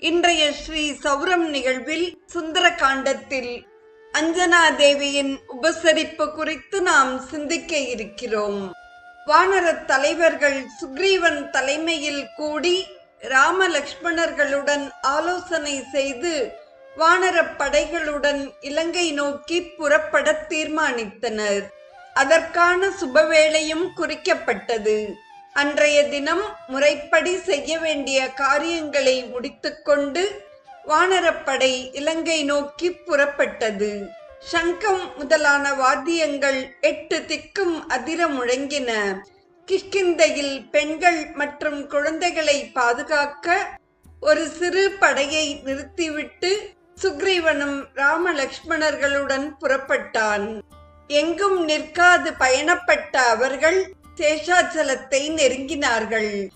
இன்றைய ஸ்ரீ சௌரம் நிகழ்வில் சுந்தர காண்டத்தில் அஞ்சனா தேவியின் உபசரிப்பு குறித்து நாம் சிந்திக்க இருக்கிறோம். வானர தலைவர்கள் சுக்ரீவன் தலைமையில் கூடி ராம லக்ஷ்மணர்களுடன் ஆலோசனை செய்து வானர படைகளுடன் இலங்கை நோக்கி புறப்பட தீர்மானித்தனர். அதற்கான சுபவேளையும் குறிக்கப்பட்டது. அன்றைய தினம் முறைப்படி செய்ய வேண்டிய காரியங்களை முடித்துக்கொண்டு வானரப்படை இலங்கை நோக்கி புறப்பட்டது. சங்கம் முதலான வாத்தியங்கள் எட்டு திக்கும் அதிர முழங்கின. கிஷ்கிந்தையில் பெண்கள் மற்றும் குழந்தைகளை பாதுகாக்க ஒரு சிறு படையை நிறுத்திவிட்டு சுக்ரீவனும் ராமலக்ஷ்மணர்களுடன் புறப்பட்டான். எங்கும் நிற்காது பயணப்பட்ட அவர்கள் சேஷாச்சலத்தை நெருங்கினார்கள்.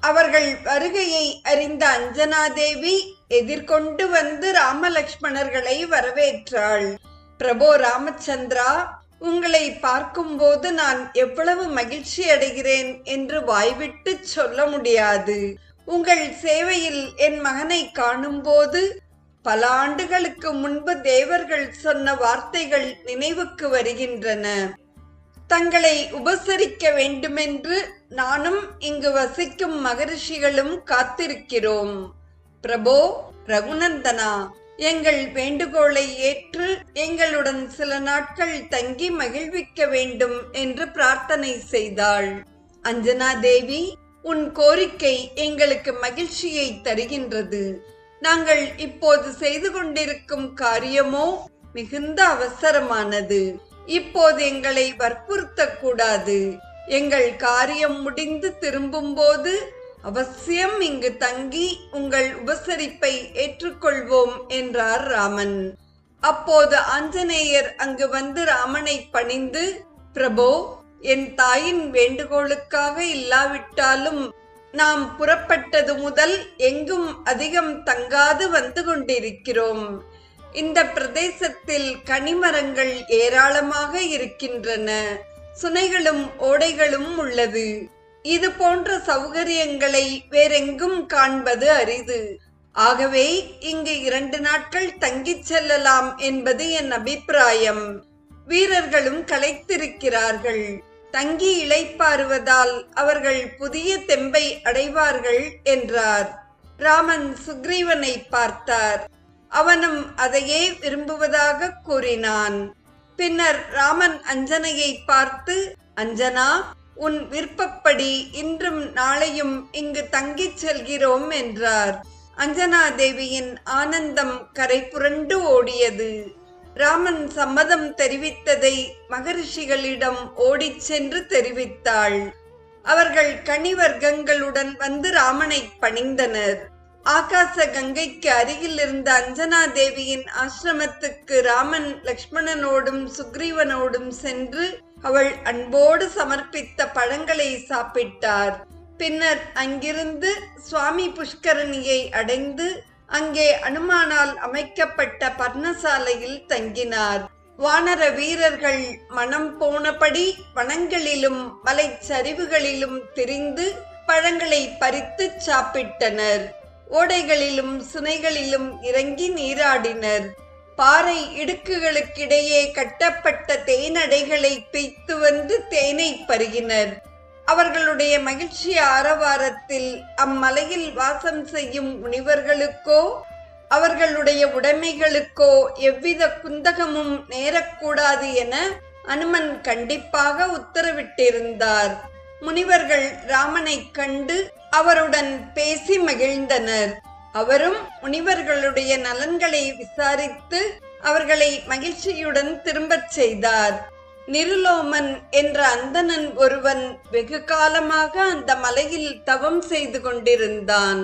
அவர்கள் வருகையை அறிந்த அஞ்சனாதேவி எதிர்கொண்டு வந்து ராமலக்ஷ்மணர்களை வரவேற்றாள். பிரபோ ராமச்சந்திரா உங்களை பார்க்கும்போது நான் எவ்வளவு மகிழ்ச்சி அடைகிறேன் என்று வாய்விட்டு சொல்ல முடியாது. உங்கள் சேவையில் என் மகனை காணும்போது பல ஆண்டுகளுக்கு முன்பு தேவர்கள் சொன்ன வார்த்தைகள் நினைவுக்கு வருகின்றன. தங்களை உபசரிக்க வேண்டுமென்று நானும் இங்கு வசிக்கும் மகரிஷிகளும் காத்திருக்கிறோம். பிரபோ ரகுநந்தனா எங்கள் வேண்டுகோளை ஏற்று எங்களுடன் சில நாட்கள் தங்கி மகிழ்விக்க வேண்டும் என்று பிரார்த்தனை செய்தாள். அஞ்சனா தேவி உன் கோரிக்கை எங்களுக்கு மகிழ்ச்சியை தருகின்றது. நாங்கள் இப்போது செய்து கொண்டிருக்கும் காரியமோ மிகுந்த அவசரமானது. இப்போது எங்களை வற்புறுத்த கூடாது எங்கள் காரியம் முடிந்து திரும்பும்போது அவசியம் இங்கு தங்கி உங்கள் உபசரிப்பை ஏற்றுக்கொள்வோம் என்றார் ராமன். அப்போது ஆஞ்சநேயர் அங்கு வந்து ராமனை பணிந்து பிரபோ என் தாயின் வேண்டுகோளுக்காக இல்லாவிட்டாலும் நாம் புறப்பட்டது முதல் எங்கும் அதிகம் தங்காது வந்து கொண்டிருக்கிறோம். இந்த பிரதேசத்தில் கனிமரங்கள் ஏராளமாக இருக்கின்றன. சுனைகளும் ஓடைகளும் உள்ளது. இது போன்ற சௌகரியங்களை வேறெங்கும் காண்பது அரிது. ஆகவே இங்கு இரண்டு நாட்கள் தங்கிச் செல்லலாம் என்பது என் அபிப்பிராயம். வீரர்களும் கலைத்திருக்கிறார்கள் தங்கி இழைப்பாருவதால் அவர்கள் புதிய தெம்பை அடைவார்கள் என்றார். ராமன் சுக்ரீவனை பார்த்தார். அவனும் அதையே விரும்புவதாக கூறினான். பின்னர் ராமன் அஞ்சனையை பார்த்து அஞ்சனா உன் விருப்பப்படி இன்றும் நாளையும் இங்கு தங்கிச் செல்கிறோம் என்றார். அஞ்சனா தேவியின் ஆனந்தம் கரை புரண்டு ஓடியது. ராமன் சம்மதம் தெரிவித்ததை மகரிஷிகளிடம் ஓடிச் சென்று தெரிவித்தாள். அவர்கள் கனிவர்க்கங்களுடன் வந்து ராமனை பணிந்தனர். ஆகாச கங்கைக்கு அருகில் இருந்த அஞ்சனா தேவியின் ஆசிரமத்துக்கு ராமன் லக்ஷ்மணனோடும் சுக்ரீவனோடும் சென்று அவள் அன்போடு சமர்ப்பித்த பழங்களை சாப்பிட்டார். பின்னர் அங்கிருந்து சுவாமி புஷ்கரணியை அடைந்து அங்கே அனுமானால் அமைக்கப்பட்ட பர்ணசாலையில் தங்கினார். வானர வீரர்கள் மனம் போனபடி வனங்களிலும் மலைச்சரிவுகளிலும் திரிந்து பழங்களை பறித்து சாப்பிட்டனர். ஓடைகளிலும் சுனைகளிலும் இறங்கி நீராடினர். பாறை இடுக்குகளுக்கிடையே கட்டப்பட்ட தேனடைகளை பிய்த்து வந்து தேனை பருகினர். அவர்களுடைய மகிழ்ச்சி ஆரவாரத்தில் அம்மலையில் வாசம் செய்யும் முனிவர்களுக்கோ அவர்களுடைய உடைமைகளுக்கோ எவ்வித குந்தகமும் நேரக்கூடாது என அனுமன் கண்டிப்பாக உத்தரவிட்டிருந்தார். முனிவர்கள் ராமனை கண்டு அவருடன் பேசி மகிழ்ந்தனர். அவரும் முனிவர்களுடைய நலன்களை விசாரித்து அவர்களை மகிழ்ச்சியுடன் திரும்பச் செய்தார். நிருலோமன் என்ற அந்தணன் ஒருவன் வெகு காலமாக அந்த மலையில் தவம் செய்து கொண்டிருந்தான்.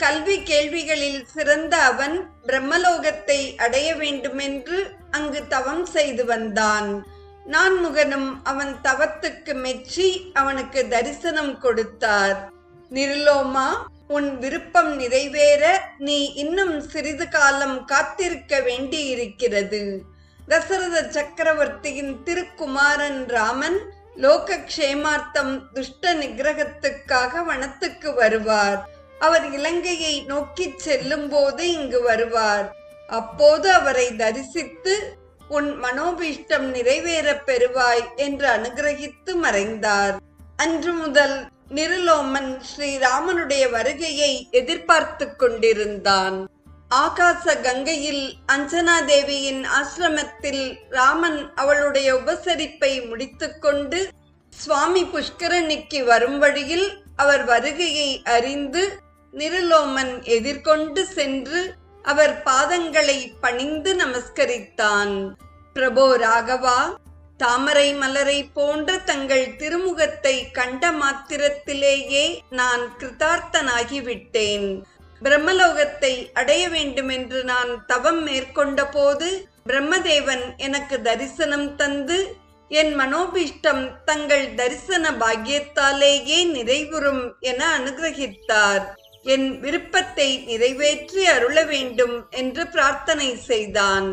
கல்வி கேள்விகளில் சிறந்த அவன் பிரம்மலோகத்தை அடைய வேண்டுமென்று அங்கு தவம் செய்து வந்தான். நான்முகனும் அவன் தவத்துக்கு மெச்சி அவனுக்கு தரிசனம் கொடுத்தார். நிர்லோமா உன் விருப்பம் நிறைவேற நீ இன்னும் சிறிது காலம் காத்திருக்க வேண்டியிருக்கிறது. தசரத சக்கரவர்த்தியின் திருக்குமாரன் ராமன் லோக க்ஷேமார்த்தம் துஷ்ட நிகிரகத்துக்காக வனத்துக்கு வருவார். அவர் இலங்கையை நோக்கி செல்லும் போது இங்கு வருவார். அப்போது அவரை தரிசித்து உன் மனோபீஷ்டம் நிறைவேறப் பெறுவாய் என்று அனுகிரகித்து மறைந்தார். அன்று முதல் நிருலோமன் ஸ்ரீராமனுடைய வருகையை எதிர்பார்த்து கொண்டிருந்தான். ஆகாச கங்கையில் அஞ்சனா தேவியின் ஆசிரமத்தில் ராமன் அவளுடைய உபசரிப்பை முடித்துக்கொண்டு சுவாமி புஷ்கரணிக்கு வரும் வழியில் அவர் வருகையை அறிந்து நிருலோமன் எதிர்கொண்டு சென்று அவர் பாதங்களை பணிந்து நமஸ்கரித்தான். பிரபோ ராகவா தாமரை மலரை போன்ற தங்கள் திருமுகத்தை கண்ட மாத்திரத்திலேயே நான் கிருதார்த்தனாகிவிட்டேன். பிரம்மலோகத்தை அடைய வேண்டுமென்று நான் தவம் மேற்கொண்ட போது பிரம்மதேவன் எனக்கு தரிசனம் தந்து என் மனோபிஷ்டம் தங்கள் தரிசன பாக்கியத்தாலேயே நிறைவுறும் என அனுகிரகித்தார். என் விருப்பத்தை நிறைவேற்றி அருள வேண்டும் என்று பிரார்த்தனை செய்தான்.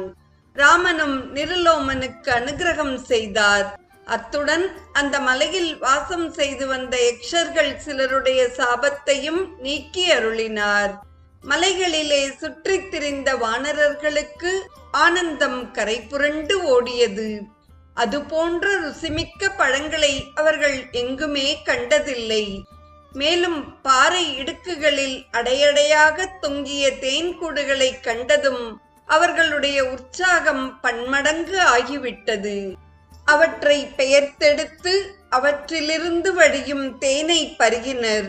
ராமனும் நிருலோமனுக்கு அனுகிரகம் செய்தார். அத்துடன் அந்த மலையில் வாசம் செய்து வந்த யக்ஷர்கள் சிலருடைய சாபத்தையும் நீக்கி அருளினார். மலைகளிலே சுற்றித் திரிந்த வானரர்களுக்கு ஆனந்தம் கரை புரண்டு ஓடியது. அதுபோன்ற ருசிமிக்க பழங்களை அவர்கள் எங்குமே கண்டதில்லை. மேலும் பாறை இடுக்குகளில் அடையடையாக தொங்கிய தேன்கூடுகளை கண்டதும் அவர்களுடைய உற்சாகம் பன்மடங்கு ஆகிவிட்டது. அவற்றை பெயர்த்தெடுத்து அவற்றிலிருந்து வழியும் தேனை பருகினர்.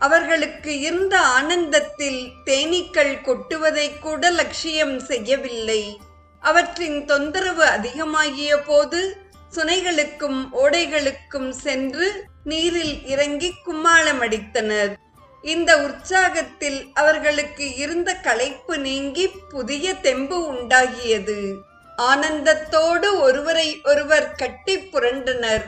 அவர்களுக்கு இருந்த ஆனந்தத்தில் தேனீக்கள் கொட்டுவதை கூட லட்சியம் செய்யவில்லை. அவற்றின் தொந்தரவு அதிகமாகிய போது சுனைகளுக்கும் ஓடைகளுக்கும் சென்று நீரில் இறங்கி கும்மாளமடித்தனர். இந்த உற்சாகத்தில் அவர்களுக்கு இருந்த களைப்பு நீங்கி புதிய தெம்பு உண்டாகியது. ஆனந்தத்தோடு ஒருவரை ஒருவர் கட்டி புரண்டனர்.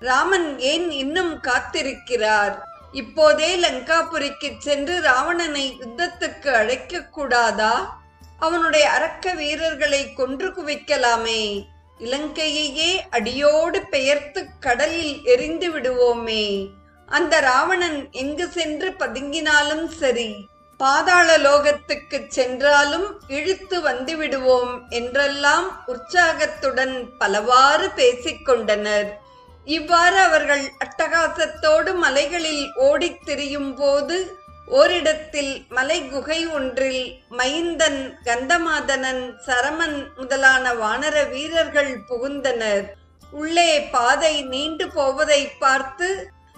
ராமன் ஏன் இன்னும் காத்திருக்கிறார்? இப்போதே லங்காபுரிக்கு சென்று ராவணனை யுத்தத்துக்கு அழைக்க கூடாதா? அவனுடைய அரக்க வீரர்களை கொன்று குவிக்கலாமே. இலங்கையையே அடியோடு பெயர்த்து கடலில் எரிந்து விடுவோமே. அந்த ராவணன் எங்கு சென்று பதுங்கினாலும் சரி பாதாள லோகத்துக்கு சென்றாலும் இழுத்து வந்து விடுவோம் என்றெல்லாம் உற்சாகத்துடன் பலவாறு பேசிக்கொண்டனர் இவ்வாறு அவர்கள் அட்டகாசத்தோடு மலைகளில் ஓடித் திரியும் போது ஓரிடத்தில் மலை குகை ஒன்றில் மைந்தன் கந்தமாதனன் சரமன் முதலான வானர வீரர்கள் புகுந்தனர். உள்ளே பாதை நீண்டு போவதை பார்த்து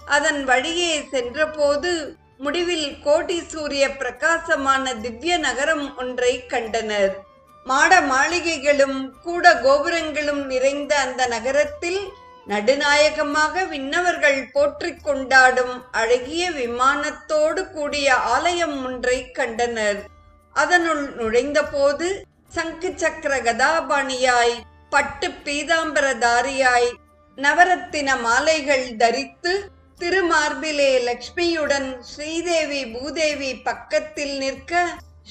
அதன் வழியே சென்றபோது முடிவில் கோடி சூரிய பிரகாசமான திவ்ய நகரம் ஒன்றை கண்டனர். மாட மாளிகைகளும் கூட கோபுரங்களும் நிறைந்த அந்த நகரத்தில் நடுநாயகமாக விண்ணவர்கள் போற்றிக் கொண்டாடும் அழகிய விமானத்தோடு கூடிய ஆலயம் ஒன்றை கண்டனர். அதனுள் நுழைந்தபோது சங்கு சக்கர கதாபாணியாய் பட்டு பீதாம்பரதாரியாய் நவரத்தின மாலைகள் தரித்து திருமார்பிலே லக்ஷ்மியுடன் ஸ்ரீதேவி பூதேவி பக்கத்தில் நிற்க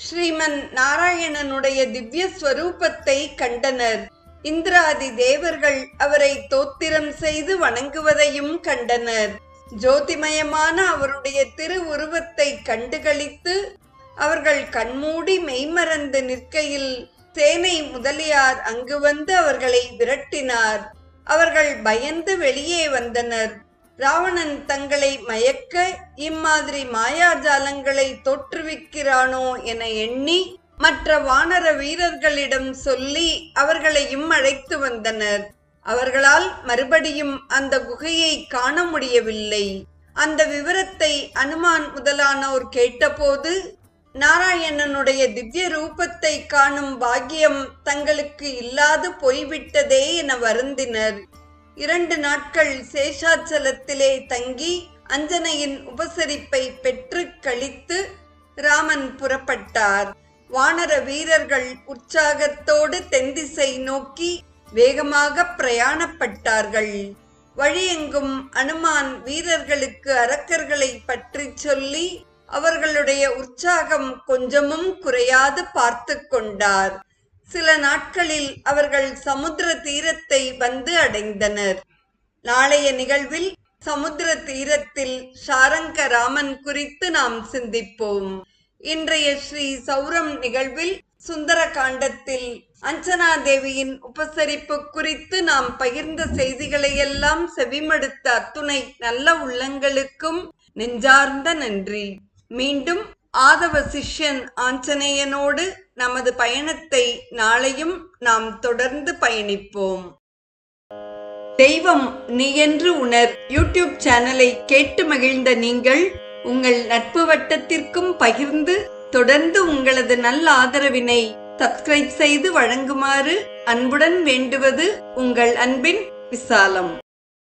ஸ்ரீமன் நாராயணனுடைய திவ்ய ஸ்வரூபத்தை கண்டனர். இந்திராதி தேவர்கள் அவரை தோத்திரம் செய்து வணங்குவதையும் கண்டனர். ஜோதிமயமான அவருடைய திருவுருவத்தை கண்டுகளித்து அவர்கள் கண்மூடி மெய்மறந்து நிற்கையில் சேனை முதலியார் அங்கு வந்து அவர்களை விரட்டினார். அவர்கள் பயந்து வெளியே வந்தனர். ராவணன் தங்களை மயக்க இம்மாதிரி மாயாஜாலங்களை தோற்றுவிக்கிறானோ என எண்ணி மற்ற வானர வீரர்களிடம் சொல்லி அவர்களையும் அழைத்து வந்தனர். அவர்களால் மறுபடியும் அந்த குகையை காண முடியவில்லை. அந்த விவரத்தை அனுமான் முதலானோர் கேட்டபோது நாராயணனுடைய திவ்ய ரூபத்தை காணும் பாக்கியம் தங்களுக்கு இல்லாது போய்விட்டதே என வருந்தினர். இரண்டு நாட்கள் சேஷாச்சலத்திலே தங்கி அஞ்சனையின் உபசரிப்பை பெற்று கழித்து ராமன் புறப்பட்டார். வானர வீரர்கள் உற்சாகத்தோடு தென்திசை நோக்கி வேகமாக பிரயாணப்பட்டார்கள். வழியெங்கும் அனுமான் வீரர்களுக்கு அரக்கர்களை பற்றி சொல்லி அவர்களுடைய உற்சாகம் கொஞ்சமும் குறையாது பார்த்து கொண்டார். சில நாட்களில் அவர்கள் சமுத்திர தீரத்தை வந்து அடைந்தனர். நாளைய நிகழ்வில் சமுத்திர தீரத்தில் ஷாரங்க ராமன் குறித்து நாம் சிந்திப்போம். இன்றைய ஸ்ரீ சௌரம் நிகழ்வில் சுந்தர காண்டத்தில் அஞ்சனா தேவியின் உபசரிப்பு குறித்து நாம் பகிர்ந்த செய்திகளையெல்லாம் செவிமடுத்த அத்துணை நல்ல உள்ளங்களுக்கும் நெஞ்சார்ந்த நன்றி. மீண்டும் ஆதவ சிஷ்யன் ஆஞ்சநேயனோடு நமது பயணத்தை நாளையும் நாம் தொடர்ந்து பயணிப்போம். தெய்வம் நீ என்று உணர் யூடியூப் சேனலை கேட்டு மகிழ்ந்த நீங்கள் உங்கள் நட்பு வட்டத்திற்கும் பகிர்ந்து தொடர்ந்து உங்களது நல்ல ஆதரவினை சப்ஸ்கிரைப் செய்து வழங்குமாறு அன்புடன் வேண்டுவது உங்கள் அன்பின் விசாலம்.